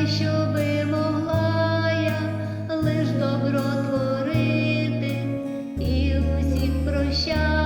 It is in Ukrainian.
дай, щоби могла я лиш добро і усіх прощати.